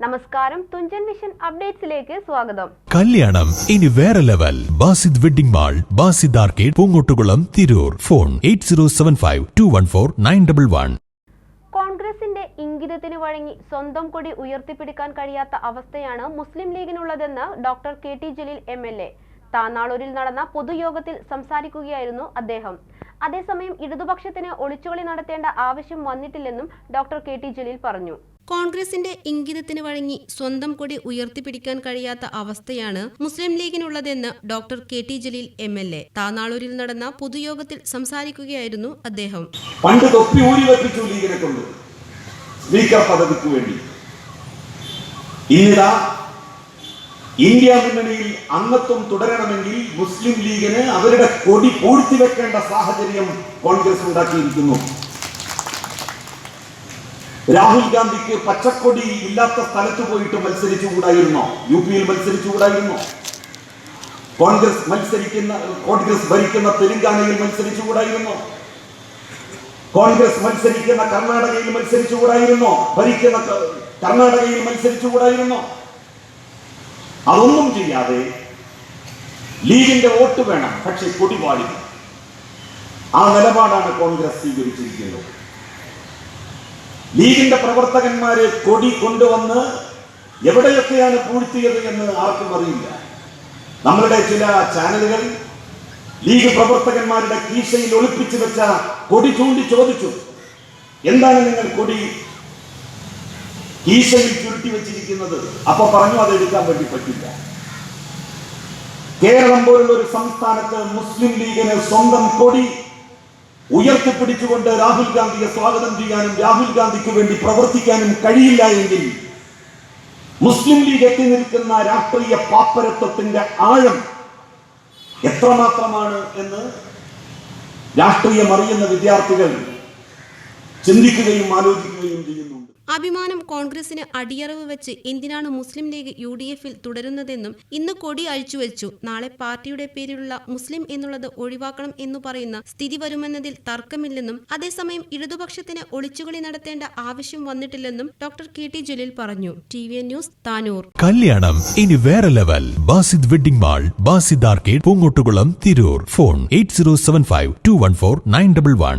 നമസ്കാരം. തുഞ്ചൻ വിഷൻ അപ്ഡേറ്റ്സിലേക്ക് സ്വാഗതം. കല്യാണം. ഇനി വേറെ level. Basid wedding mall Basid arcade Poongottukulam Tirur. Phone eight zero seven five two one four nine double one. കോൺഗ്രസിന്റെ ഇംഗിതത്തിന് വഴങ്ങി സ്വന്തം കൊടി ഉയർത്തിപ്പിടിക്കാൻ കഴിയാത്ത അവസ്ഥയാണ് മുസ്ലിം ലീഗിനുള്ളതെന്ന് doctor K T Jaleel M L A. താനാളൂരിൽ നടന്ന പൊതുയോഗത്തിൽ സംസാരിക്കുകയായിരുന്നു അദ്ദേഹം. അതേസമയം ഇടതുപക്ഷത്തിന് ഒളിച്ചുകളി നടത്തേണ്ട ആവശ്യം വന്നിട്ടില്ലെന്നും ഡോക്ടർ കെ ടി ജലീൽ പറഞ്ഞു. കോൺഗ്രസിന്റെ ഇംഗിതത്തിന് വഴങ്ങി സ്വന്തം കൊടി ഉയർത്തിപ്പിടിക്കാൻ കഴിയാത്ത അവസ്ഥയാണ് മുസ്ലിം ലീഗിനുള്ളതെന്ന് doctor K T Jaleel M L A. താനാളൂരിൽ നടന്ന പൊതുയോഗത്തിൽ സംസാരിക്കുകയായിരുന്നു അദ്ദേഹം. പണ്ട് തൊപ്പി ഊരി ലീഗിനെ കൊണ്ട്. സ്പീക്കർ പദവിക്ക് വേണ്ടി. ഇന്നിതാ ഇന്ത്യ മുന്നണിയിൽ അംഗത്വം തുടരണമെങ്കിൽ മുസ്ലിം ലീഗിന് അവരുടെ കൊടി പൂഴ്ത്തിവെക്കേണ്ട സാഹചര്യം കോൺഗ്രസ് ഉണ്ടാക്കിയിരിക്കുന്നു. രാഹുൽ ഗാന്ധിക്ക് പച്ചക്കൊടി ഇല്ലാത്ത സ്ഥലത്ത് പോയിട്ട് മത്സരിച്ചുകൂടായിരുന്നോ? യു പിയിൽ മത്സരിച്ചുകൂടായിരുന്നോ? കോൺഗ്രസ് മത്സരിക്കുന്ന കോൺഗ്രസ് ഭരിക്കുന്ന തെലങ്കാനയിൽ മത്സരിച്ചുകൂടായിരുന്നോ? കോൺഗ്രസ് മത്സരിക്കുന്ന കർണാടകയിൽ മത്സരിച്ചുകൂടായിരുന്നോ? ഭരിക്കുന്ന കർണാടകയിൽ മത്സരിച്ചുകൂടായിരുന്നോ? അതൊന്നും ചെയ്യാതെ ലീഗിന്റെ വോട്ട് വേണം പക്ഷെ കൊടി ആ നിലപാടാണ് കോൺഗ്രസ് സ്വീകരിച്ചിരിക്കുന്നത്. ലീഗിന്റെ പ്രവർത്തകന്മാരെ കൊടി കൊണ്ടുവന്ന് എവിടെയൊക്കെയാണ് പൂഴ്ത്തിയത് എന്ന് ആർക്കും അറിയില്ല. നമ്മളുടെ ചില ചാനലുകൾ ലീഗ് പ്രവർത്തകന്മാരുടെ കീശയിൽ ഒളിപ്പിച്ചു വെച്ച കൊടി ചൂണ്ടി ചോദിച്ചു എന്താണ് നിങ്ങൾ കൊടി കീശയിൽ ചുരുട്ടി വെച്ചിരിക്കുന്നത്? അപ്പൊ പറഞ്ഞു അത് എടുക്കാൻ വേണ്ടി പറ്റില്ല. കേരളം പോലുള്ള ഒരു സംസ്ഥാനത്ത് മുസ്ലിം ലീഗിന് സ്വന്തം കൊടി ഉയർത്തിപ്പിടിച്ചുകൊണ്ട് രാഹുൽ ഗാന്ധിയെ സ്വാഗതം ചെയ്യാനും രാഹുൽ ഗാന്ധിക്ക് വേണ്ടി പ്രവർത്തിക്കാനും കഴിയില്ല എങ്കിൽ മുസ്ലിം ലീഗ് എത്തി നിൽക്കുന്ന രാഷ്ട്രീയ പാപ്പരത്വത്തിന്റെ ആഴം എത്രമാത്രമാണ് എന്ന് രാഷ്ട്രീയം അറിയുന്ന വിദ്യാർത്ഥികൾ ചിന്തിക്കുകയും ആലോചിക്കുകയും ചെയ്യുന്നുണ്ട് അഭിമാനം കോൺഗ്രസിന് അടിയറവ് വെച്ച് എന്തിനാണ് മുസ്ലിം ലീഗ് യു ഡി എഫിൽ തുടരുന്നതെന്നും ഇന്ന് കൊടി അഴിച്ചുവെച്ചു. നാളെ പാർട്ടിയുടെ പേരിലുള്ള മുസ്ലിം എന്നുള്ളത് ഒഴിവാക്കണം എന്നു പറയുന്ന സ്ഥിതി വരുമെന്നതിൽ തർക്കമില്ലെന്നും അതേസമയം ഇടതുപക്ഷത്തിന് ഒളിച്ചുകളി നടത്തേണ്ട ആവശ്യം വന്നിട്ടില്ലെന്നും ഡോക്ടർ കെ ടി ജലീൽ പറഞ്ഞു. T V news Tanur. കല്യാണം ഇനി വേറെ level. Basid wedding mall Basid arcade Poongottukulam Tirur. Phone eight zero seven five two one four nine double one.